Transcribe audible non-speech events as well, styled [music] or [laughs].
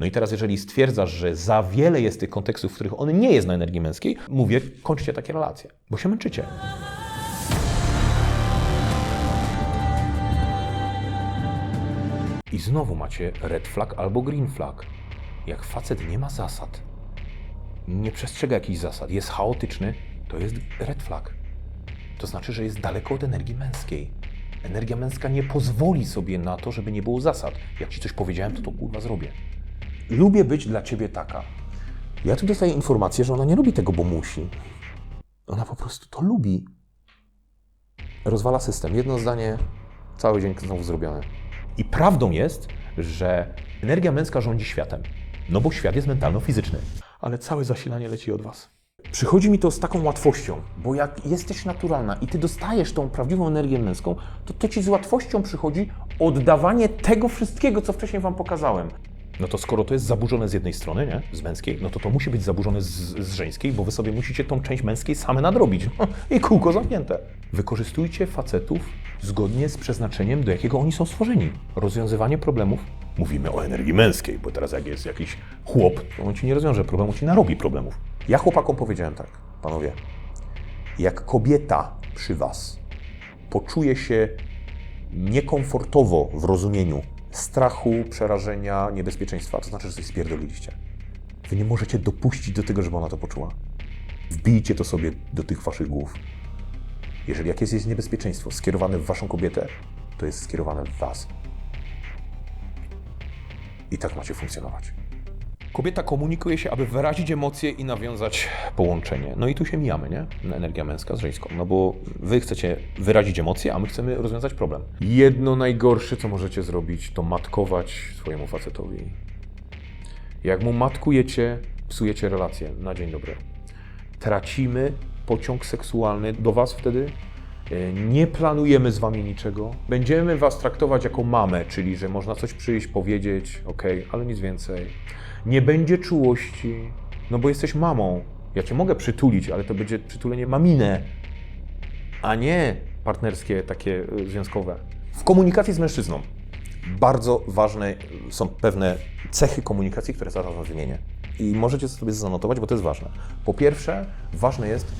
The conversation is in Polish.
No i teraz, jeżeli stwierdzasz, że za wiele jest tych kontekstów, w których on nie jest na energii męskiej, mówię, kończcie takie relacje, bo się męczycie. I znowu macie red flag albo green flag. Jak facet nie ma zasad, nie przestrzega jakichś zasad, jest chaotyczny, to jest red flag. To znaczy, że jest daleko od energii męskiej. Energia męska nie pozwoli sobie na to, żeby nie było zasad. Jak ci coś powiedziałem, to to kurwa zrobię. Lubię być dla ciebie taka. Ja tu dostaję informację, że ona nie robi tego, bo musi. Ona po prostu to lubi. Rozwala system. Jedno zdanie, cały dzień znowu zrobione. I prawdą jest, że energia męska rządzi światem. No bo świat jest mentalno-fizyczny. Ale całe zasilanie leci od was. Przychodzi mi to z taką łatwością, bo jak jesteś naturalna i ty dostajesz tą prawdziwą energię męską, to to ci z łatwością przychodzi oddawanie tego wszystkiego, co wcześniej wam pokazałem. No to skoro to jest zaburzone z jednej strony, nie? Z męskiej, no to to musi być zaburzone z, z żeńskiej, bo wy sobie musicie tą część męskiej same nadrobić. [laughs] I kółko zamknięte. Wykorzystujcie facetów zgodnie z przeznaczeniem, do jakiego oni są stworzeni. Rozwiązywanie problemów. Mówimy o energii męskiej, bo teraz jak jest jakiś chłop, to on ci nie rozwiąże problemu, ci narobi problemów. Ja chłopakom powiedziałem tak, panowie, jak kobieta przy was poczuje się niekomfortowo w rozumieniu strachu, przerażenia, niebezpieczeństwa, to znaczy, że coś spierdoliliście. Wy nie możecie dopuścić do tego, żeby ona to poczuła. Wbijcie to sobie do tych waszych głów. Jeżeli jakieś jest niebezpieczeństwo skierowane w waszą kobietę, to jest skierowane w was. I tak macie funkcjonować. Kobieta komunikuje się, aby wyrazić emocje i nawiązać połączenie. No i tu się mijamy, nie? Energia męska z żeńską. No bo wy chcecie wyrazić emocje, a my chcemy rozwiązać problem. Jedno najgorsze, co możecie zrobić, to matkować swojemu facetowi. Jak mu matkujecie, psujecie relacje na dzień dobry. Tracimy pociąg seksualny do was wtedy. E, Nie planujemy z wami niczego. Będziemy was traktować jako mamę, czyli że można coś przyjść, powiedzieć, ok, ale nic więcej. Nie będzie czułości, no bo jesteś mamą. Ja cię mogę przytulić, ale to będzie przytulenie mamine, a nie partnerskie, takie y, związkowe. W komunikacji z mężczyzną bardzo ważne są pewne cechy komunikacji, które zaraz wymienię. I możecie sobie zanotować, bo to jest ważne. Po pierwsze, ważne jest